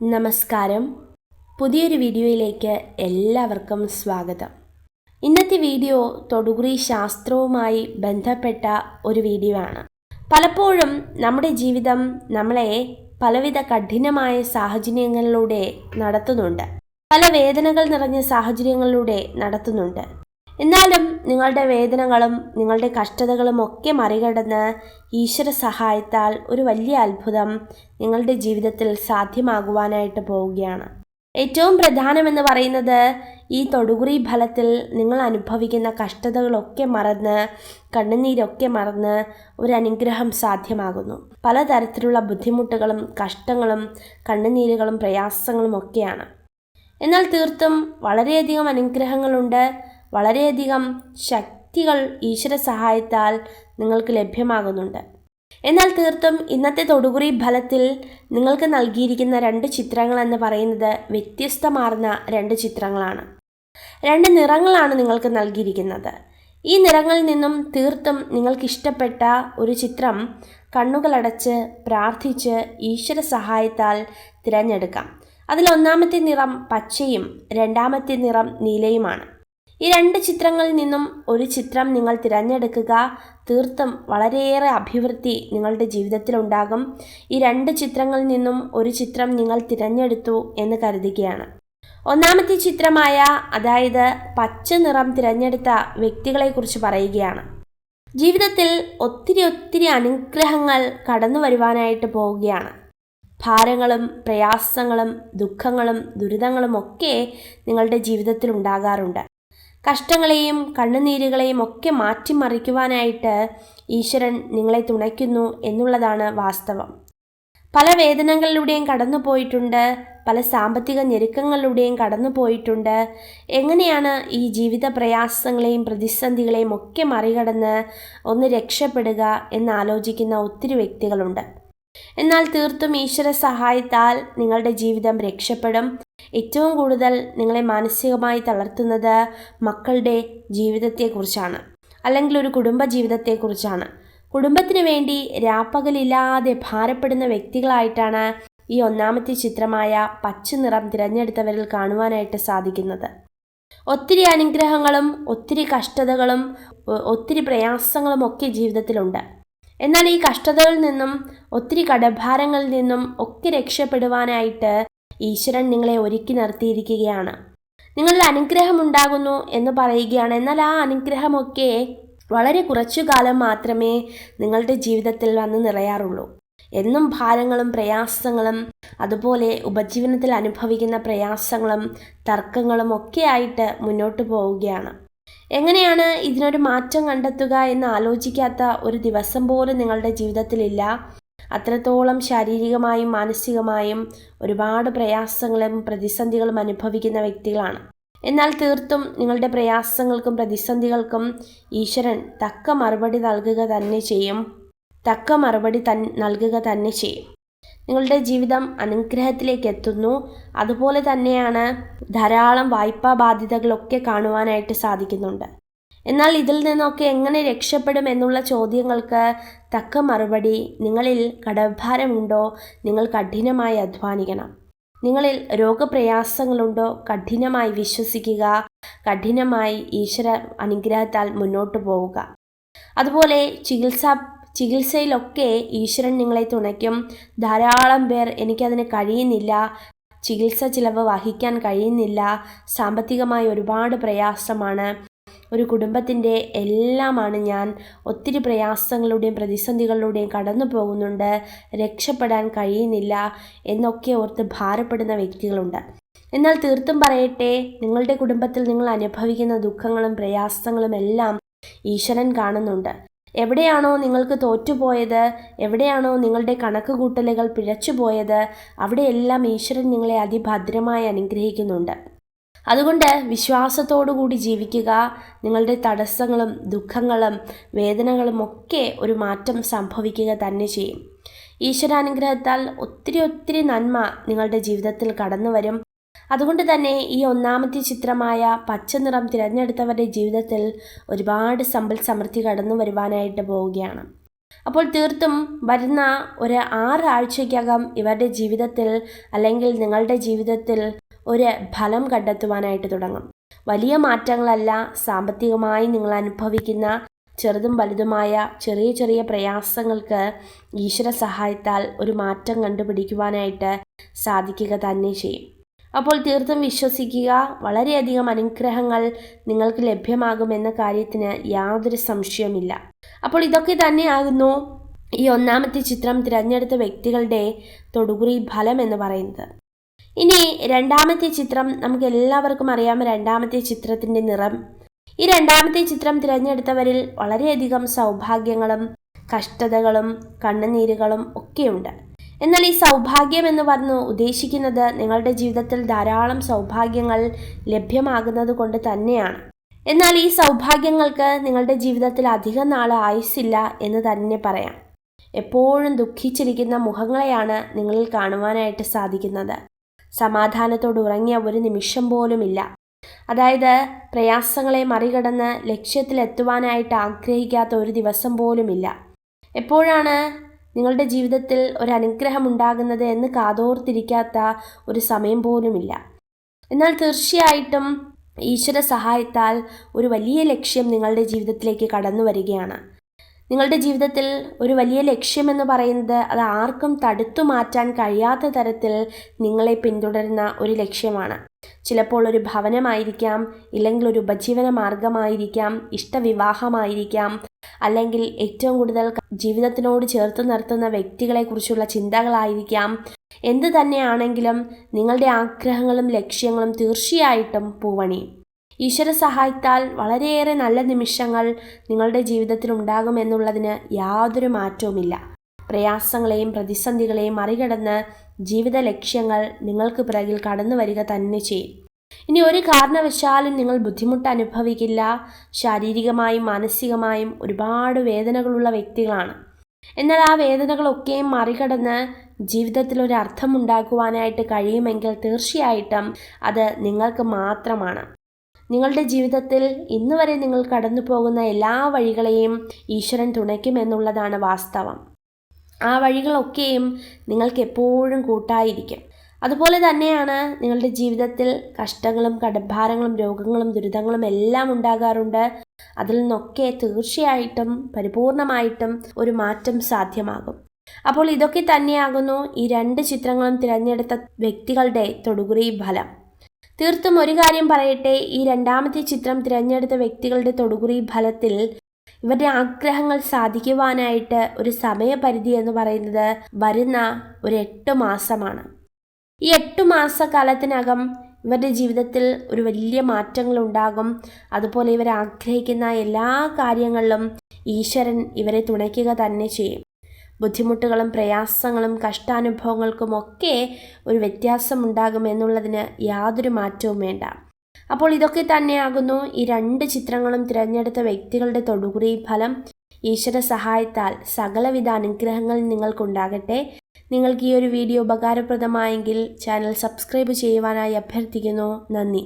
നമസ്കാരം. പുതിയൊരു വീഡിയോയിലേക്ക് എല്ലാവർക്കും സ്വാഗതം. ഇന്നത്തെ വീഡിയോ തൊടുകുറി ശാസ്ത്രവുമായി ബന്ധപ്പെട്ട ഒരു വീഡിയോ ആണ്. പലപ്പോഴും നമ്മുടെ ജീവിതം നമ്മളെ പലവിധ കഠിനമായ സാഹചര്യങ്ങളിലൂടെ നടത്തുന്നുണ്ട്. പല വേദനകൾ നിറഞ്ഞ സാഹചര്യങ്ങളിലൂടെ നടത്തുന്നുണ്ട്. എന്നാലും നിങ്ങളുടെ വേദനകളും നിങ്ങളുടെ കഷ്ടതകളും ഒക്കെ മറികടന്ന് ഈശ്വര സഹായത്താൽ ഒരു വലിയ അത്ഭുതം നിങ്ങളുടെ ജീവിതത്തിൽ സാധ്യമാകുവാനായിട്ട് പോവുകയാണ്. ഏറ്റവും പ്രധാനമെന്ന് പറയുന്നത് ഈ തൊടുകുറി ഫലത്തിൽ നിങ്ങൾ അനുഭവിക്കുന്ന കഷ്ടതകളൊക്കെ മറന്ന് കണ്ണുനീരൊക്കെ മറന്ന് ഒരു അനുഗ്രഹം സാധ്യമാകുന്നു. പലതരത്തിലുള്ള ബുദ്ധിമുട്ടുകളും കഷ്ടങ്ങളും കണ്ണുനീരുകളും പ്രയാസങ്ങളും ഒക്കെയാണ്. എന്നാൽ തീർത്തും വളരെയധികം അനുഗ്രഹങ്ങളുണ്ട് വളരെയധികം ശക്തികൾ ഈശ്വര സഹായത്താൽ നിങ്ങൾക്ക് ലഭ്യമാകുന്നുണ്ട്. എന്നാൽ തീർത്തും ഇന്നത്തെ തൊടുകുറി ഫലത്തിൽ നിങ്ങൾക്ക് നൽകിയിരിക്കുന്ന രണ്ട് ചിത്രങ്ങൾ എന്ന് പറയുന്നത് വ്യത്യസ്തമാർന്ന രണ്ട് ചിത്രങ്ങളാണ്. രണ്ട് നിറങ്ങളാണ് നിങ്ങൾക്ക് നൽകിയിരിക്കുന്നത്. ഈ നിറങ്ങളിൽ നിന്നും തീർത്തും നിങ്ങൾക്ക് ഇഷ്ടപ്പെട്ട ഒരു ചിത്രം കണ്ണുകളടച്ച് പ്രാർത്ഥിച്ച് ഈശ്വര സഹായത്താൽ തിരഞ്ഞെടുക്കാം. അതിൽ ഒന്നാമത്തെ നിറം പച്ചയും രണ്ടാമത്തെ നിറം നീലയുമാണ്. ഈ രണ്ട് ചിത്രങ്ങളിൽ നിന്നും ഒരു ചിത്രം നിങ്ങൾ തിരഞ്ഞെടുക്കുക. തീർത്തും വളരെയേറെ അഭിവൃദ്ധി നിങ്ങളുടെ ജീവിതത്തിൽ ഉണ്ടാകും ഈ രണ്ട് ചിത്രങ്ങളിൽ നിന്നും ഒരു ചിത്രം നിങ്ങൾ തിരഞ്ഞെടുത്തു എന്ന് കരുതുകയാണ്. ഒന്നാമത്തെ ചിത്രമായ അതായത് പച്ച നിറം തിരഞ്ഞെടുത്ത വ്യക്തികളെക്കുറിച്ച് പറയുകയാണ്. ജീവിതത്തിൽ ഒത്തിരി ഒത്തിരി അനുഗ്രഹങ്ങൾ കടന്നു വരുവാനായിട്ട് പോവുകയാണ്. ഭാരങ്ങളും പ്രയാസങ്ങളും ദുഃഖങ്ങളും ദുരിതങ്ങളും ഒക്കെ നിങ്ങളുടെ ജീവിതത്തിൽ ഉണ്ടാകാറുണ്ട് കഷ്ടങ്ങളെയും കണ്ണുനീരുകളെയും ഒക്കെ മാറ്റിമറിക്കുവാനായിട്ട് ഈശ്വരൻ നിങ്ങളെ തുണയ്ക്കുന്നു എന്നുള്ളതാണ് വാസ്തവം. പല വേദനകളിലൂടെയും കടന്നു പോയിട്ടുണ്ട് പല സാമ്പത്തിക ഞെരുക്കങ്ങളിലൂടെയും കടന്നു പോയിട്ടുണ്ട്. എങ്ങനെയാണ് ഈ ജീവിത പ്രയാസങ്ങളെയും പ്രതിസന്ധികളെയും ഒക്കെ മറികടന്ന് ഒന്ന് രക്ഷപ്പെടുക എന്നാലോചിക്കുന്ന ഒത്തിരി വ്യക്തികളുണ്ട്. എന്നാൽ തീർത്തും ഈശ്വര സഹായത്താൽ നിങ്ങളുടെ ജീവിതം രക്ഷപ്പെടും. ഏറ്റവും കൂടുതൽ നിങ്ങളെ മാനസികമായി തളർത്തുന്നത് മക്കളുടെ ജീവിതത്തെക്കുറിച്ചാണ്. അല്ലെങ്കിൽ ഒരു കുടുംബ ജീവിതത്തെക്കുറിച്ചാണ്. കുടുംബത്തിന് വേണ്ടി രാപ്പകലില്ലാതെ ഭാരപ്പെടുന്ന വ്യക്തികളായിട്ടാണ് ഈ ഒന്നാമത്തെ ചിത്രമായ പച്ച നിറം തിരഞ്ഞെടുത്തവരിൽ കാണുവാനായിട്ട് സാധിക്കുന്നത്. ഒത്തിരി അനുഗ്രഹങ്ങളും ഒത്തിരി കഷ്ടതകളും ഒത്തിരി പ്രയാസങ്ങളും ഒക്കെ ജീവിതത്തിലുണ്ട്. എന്നാൽ ഈ കഷ്ടതകളിൽ നിന്നും ഒത്തിരി കടഭാരങ്ങളിൽ നിന്നും ഒക്കെ രക്ഷപ്പെടുവാനായിട്ട് ഈശ്വരൻ നിങ്ങളെ ഒരുക്കി നിർത്തിയിരിക്കുകയാണ്. നിങ്ങളിൽ അനുഗ്രഹമുണ്ടാകുന്നു എന്ന് പറയുകയാണ്. എന്നാൽ ആ അനുഗ്രഹമൊക്കെ വളരെ കുറച്ചു കാലം മാത്രമേ നിങ്ങളുടെ ജീവിതത്തിൽ വന്ന് നിറയാറുള്ളൂ. എന്നും ഭാരങ്ങളും പ്രയാസങ്ങളും അതുപോലെ ഉപജീവനത്തിൽ അനുഭവിക്കുന്ന പ്രയാസങ്ങളും തർക്കങ്ങളും ഒക്കെ ആയിട്ട് മുന്നോട്ട് പോവുകയാണ്. എങ്ങനെയാണ് ഇതിനൊരു മാറ്റം കണ്ടെത്തുക എന്ന് ആലോചിക്കാത്ത ഒരു ദിവസം പോലും നിങ്ങളുടെ ജീവിതത്തിലില്ല. അത്രത്തോളം ശാരീരികമായും മാനസികമായും ഒരുപാട് പ്രയാസങ്ങളും പ്രതിസന്ധികളും അനുഭവിക്കുന്ന വ്യക്തികളാണ്. എന്നാൽ തീർത്തും നിങ്ങളുടെ പ്രയാസങ്ങൾക്കും പ്രതിസന്ധികൾക്കും ഈശ്വരൻ തക്ക മറുപടി നൽകുക തന്നെ ചെയ്യും. തക്ക മറുപടി തൻ നൽകുക തന്നെ ചെയ്യും. നിങ്ങളുടെ ജീവിതം അനുഗ്രഹത്തിലേക്ക് എത്തുന്നു. അതുപോലെ തന്നെയാണ് ധാരാളം വായ്പാ ബാധ്യതകളൊക്കെ കാണുവാനായിട്ട് സാധിക്കുന്നുണ്ട്. എന്നാൽ ഇതിൽ നിന്നൊക്കെ എങ്ങനെ രക്ഷപ്പെടും എന്നുള്ള ചോദ്യങ്ങൾക്ക് തക്ക മറുപടി നിങ്ങളിൽ കടഭാരമുണ്ടോ? നിങ്ങൾ കഠിനമായി അധ്വാനിക്കണം. നിങ്ങളിൽ രോഗപ്രയാസങ്ങളുണ്ടോ? കഠിനമായി വിശ്വസിക്കുക. കഠിനമായി ഈശ്വര അനുഗ്രഹത്താൽ മുന്നോട്ട് പോവുക. അതുപോലെ ചികിത്സ ചികിത്സയിലൊക്കെ ഈശ്വരൻ നിങ്ങളെ തുണയ്ക്കും. ധാരാളം പേർ എനിക്കതിന് കഴിയുന്നില്ല. ചികിത്സ ചിലവ് വഹിക്കാൻ കഴിയുന്നില്ല. സാമ്പത്തികമായി ഒരുപാട് പ്രയാസമാണ്. ഒരു കുടുംബത്തിന്റെ എല്ലാമാണ് ഞാൻ. ഒത്തിരി പ്രയാസങ്ങളുടെയും പ്രതിസന്ധികളിലൂടെയും കടന്നു പോകുന്നുണ്ട്. രക്ഷപ്പെടാൻ കഴിയുന്നില്ല എന്നൊക്കെ ഓർത്ത് ഭാരപ്പെടുന്ന വ്യക്തികളുണ്ട്. എന്നാൽ തീർത്തും പറയട്ടെ നിങ്ങളുടെ കുടുംബത്തിൽ നിങ്ങൾ അനുഭവിക്കുന്ന ദുഃഖങ്ങളും പ്രയാസങ്ങളും എല്ലാം ഈശ്വരൻ കാണുന്നുണ്ട്. എവിടെയാണോ നിങ്ങൾക്ക് തോറ്റുപോയത് എവിടെയാണോ നിങ്ങളുടെ കണക്ക് കൂട്ടലുകൾ പിഴച്ചുപോയത് അവിടെയെല്ലാം ഈശ്വരൻ നിങ്ങളെ അതിഭദ്രമായി അനുഗ്രഹിക്കുന്നുണ്ട്. അതുകൊണ്ട് വിശ്വാസത്തോടു കൂടി ജീവിക്കുക നിങ്ങളുടെ തടസ്സങ്ങളും ദുഃഖങ്ങളും വേദനകളും ഒക്കെ ഒരു മാറ്റം സംഭവിക്കുക തന്നെ ചെയ്യും. ഈശ്വരാനുഗ്രഹത്താൽ ഒത്തിരി ഒത്തിരി നന്മ നിങ്ങളുടെ ജീവിതത്തിൽ കടന്നു വരും. അതുകൊണ്ട് തന്നെ ഈ ഒന്നാമത്തെ ചിത്രമായ പച്ച നിറം തിരഞ്ഞെടുത്തവരുടെ ജീവിതത്തിൽ ഒരുപാട് സമ്പൽ സമൃദ്ധി കടന്നു വരുവാനായിട്ട് പോവുകയാണ്. അപ്പോൾ തീർത്തും വരുന്ന ഒരു ആറ് ആഴ്ചയ്ക്കകം ഇവരുടെ ജീവിതത്തിൽ അല്ലെങ്കിൽ നിങ്ങളുടെ ജീവിതത്തിൽ ഒരു ഫലം കണ്ടെത്തുവാനായിട്ട് തുടങ്ങും. വലിയ മാറ്റങ്ങളല്ല സാമ്പത്തികമായി നിങ്ങൾ അനുഭവിക്കുന്ന ചെറുതും വലുതുമായ ചെറിയ ചെറിയ പ്രയാസങ്ങൾക്ക് ഈശ്വര സഹായത്താൽ ഒരു മാറ്റം കണ്ടുപിടിക്കുവാനായിട്ട് സാധിക്കുക തന്നെ ചെയ്യും. അപ്പോൾ തീർത്തും വിശ്വസിക്കുക വളരെയധികം അനുഗ്രഹങ്ങൾ നിങ്ങൾക്ക് ലഭ്യമാകുമെന്ന കാര്യത്തിന് യാതൊരു സംശയമില്ല അപ്പോൾ ഇതൊക്കെ തന്നെയാകുന്നു ഈ ഒന്നാമത്തെ ചിത്രം തിരഞ്ഞെടുത്ത വ്യക്തികളുടെ തൊടുകുറി ഫലം എന്ന് പറയുന്നത്. ഇനി രണ്ടാമത്തെ ചിത്രം നമുക്ക് എല്ലാവർക്കും അറിയാം. രണ്ടാമത്തെ ചിത്രത്തിന്റെ നിറം. ഈ രണ്ടാമത്തെ ചിത്രം തിരഞ്ഞെടുത്തവരിൽ വളരെയധികം സൗഭാഗ്യങ്ങളും കഷ്ടതകളും കണ്ണുനീരുകളും ഒക്കെയുണ്ട്. എന്നാൽ ഈ സൗഭാഗ്യം എന്ന് പറഞ്ഞു ഉദ്ദേശിക്കുന്നത് നിങ്ങളുടെ ജീവിതത്തിൽ ധാരാളം സൗഭാഗ്യങ്ങൾ ലഭ്യമാകുന്നത് കൊണ്ട് തന്നെയാണ്. എന്നാൽ ഈ സൗഭാഗ്യങ്ങൾക്ക് നിങ്ങളുടെ ജീവിതത്തിൽ അധികം നാൾ ആയുസില്ല എന്ന് തന്നെ പറയാം. എപ്പോഴും ദുഃഖിച്ചിരിക്കുന്ന മുഖങ്ങളെയാണ് നിങ്ങളിൽ കാണുവാനായിട്ട് സാധിക്കുന്നത്. സമാധാനത്തോട് ഉറങ്ങിയ ഒരു നിമിഷം പോലുമില്ല. അതായത് പ്രയാസങ്ങളെ മറികടന്ന് ലക്ഷ്യത്തിലെത്തുവാനായിട്ട് ആഗ്രഹിക്കാത്ത ഒരു ദിവസം പോലുമില്ല. എപ്പോഴാണ് നിങ്ങളുടെ ജീവിതത്തിൽ ഒരു അനുഗ്രഹം ഉണ്ടാകുന്നത് എന്ന് കാതോർത്തിരിക്കാത്ത ഒരു സമയം പോലുമില്ല. എന്നാൽ തീർച്ചയായിട്ടും ഈശ്വര സഹായത്താൽ ഒരു വലിയ ലക്ഷ്യം നിങ്ങളുടെ ജീവിതത്തിലേക്ക് കടന്നു വരികയാണ് നിങ്ങളുടെ ജീവിതത്തിൽ ഒരു വലിയ ലക്ഷ്യമെന്ന് പറയുന്നത് അത് ആർക്കും തടുത്തു മാറ്റാൻ കഴിയാത്ത തരത്തിൽ നിങ്ങളെ പിന്തുടരുന്ന ഒരു ലക്ഷ്യമാണ്. ചിലപ്പോൾ ഒരു ഭവനമായിരിക്കാം ഇല്ലെങ്കിൽ ഒരു ഉപജീവന മാർഗമായിരിക്കാം ഇഷ്ടവിവാഹമായിരിക്കാം അല്ലെങ്കിൽ ഏറ്റവും കൂടുതൽ ജീവിതത്തിനോട് ചേർത്ത് നിർത്തുന്ന വ്യക്തികളെക്കുറിച്ചുള്ള ചിന്തകളായിരിക്കാം. എന്ത് തന്നെയാണെങ്കിലും നിങ്ങളുടെ ആഗ്രഹങ്ങളും ലക്ഷ്യങ്ങളും തീർച്ചയായിട്ടും പൂവണിയും ഈശ്വര സഹായത്താൽ വളരെയേറെ നല്ല നിമിഷങ്ങൾ നിങ്ങളുടെ ജീവിതത്തിൽ ഉണ്ടാകുമെന്നുള്ളതിന് യാതൊരു മാറ്റവുമില്ല. പ്രയാസങ്ങളെയും പ്രതിസന്ധികളെയും മറികടന്ന് ജീവിത ലക്ഷ്യങ്ങൾ നിങ്ങൾക്ക് പിറകിൽ കടന്നു വരിക തന്നെ ചെയ്യും. ഇനി ഒരു കാരണവശാലും നിങ്ങൾ ബുദ്ധിമുട്ട് അനുഭവിക്കില്ല. ശാരീരികമായും മാനസികമായും ഒരുപാട് വേദനകളുള്ള വ്യക്തികളാണ്. എന്നാൽ ആ വേദനകളൊക്കെയും മറികടന്ന് ജീവിതത്തിൽ ഒരു അർത്ഥം ഉണ്ടാക്കുവാനായിട്ട് കഴിയുമെങ്കിൽ തീർച്ചയായിട്ടും അത് നിങ്ങൾക്ക് മാത്രമാണ്. നിങ്ങളുടെ ജീവിതത്തിൽ ഇന്ന് വരെ നിങ്ങൾ കടന്നു പോകുന്ന എല്ലാ വഴികളെയും ഈശ്വരൻ തുണയ്ക്കുമെന്നുള്ളതാണ് വാസ്തവം. ആ വഴികളൊക്കെയും നിങ്ങൾക്ക് എപ്പോഴും കൂട്ടായിരിക്കും. അതുപോലെ തന്നെയാണ് നിങ്ങളുടെ ജീവിതത്തിൽ കഷ്ടങ്ങളും കടഭാരങ്ങളും രോഗങ്ങളും ദുരിതങ്ങളും എല്ലാം ഉണ്ടാകാറുണ്ട്. അതിൽ നിന്നൊക്കെ തീർച്ചയായിട്ടും പരിപൂർണമായിട്ടും ഒരു മാറ്റം സാധ്യമാകും. അപ്പോൾ ഇതൊക്കെ തന്നെയാകുന്നു ഈ രണ്ട് ചിത്രങ്ങളും തിരഞ്ഞെടുത്ത വ്യക്തികളുടെ തൊടുകുറി ഫലം. തീർത്തും ഒരു കാര്യം പറയട്ടെ. ഈ രണ്ടാമത്തെ ചിത്രം തിരഞ്ഞെടുത്ത വ്യക്തികളുടെ തൊടുകുറി ഫലത്തിൽ ഇവരുടെ ആഗ്രഹങ്ങൾ സാധിക്കുവാനായിട്ട് ഒരു സമയപരിധി എന്ന് പറയുന്നത് വരുന്ന ഒരു എട്ട് മാസമാണ്. ഈ എട്ട് മാസക്കാലത്തിനകം ഇവരുടെ ജീവിതത്തിൽ ഒരു വലിയ മാറ്റങ്ങൾ ഉണ്ടാകും അതുപോലെ ഇവർ ആഗ്രഹിക്കുന്ന എല്ലാ കാര്യങ്ങളിലും ഈശ്വരൻ ഇവരെ തുണയ്ക്കുക തന്നെ ചെയ്യും. ബുദ്ധിമുട്ടുകളും പ്രയാസങ്ങളും കഷ്ടാനുഭവങ്ങൾക്കും ഒക്കെ ഒരു വ്യത്യാസം ഉണ്ടാകുമെന്നുള്ളതിന് യാതൊരു മാറ്റവും വേണ്ട. അപ്പോൾ ഇതൊക്കെ തന്നെയാകുന്നു. ഈ രണ്ട് ചിത്രങ്ങളും തിരഞ്ഞെടുത്ത വ്യക്തികളുടെ തൊടുകുറി ഫലം ഈശ്വര സഹായത്താൽ സകലവിധ അനുഗ്രഹങ്ങൾ നിങ്ങൾക്കുണ്ടാകട്ടെ. നിങ്ങൾക്ക് ഈ ഒരു വീഡിയോ ഉപകാരപ്രദമായെങ്കിൽ ചാനൽ സബ്സ്ക്രൈബ് ചെയ്യുവാനായി അഭ്യർത്ഥിക്കുന്നു. നന്ദി.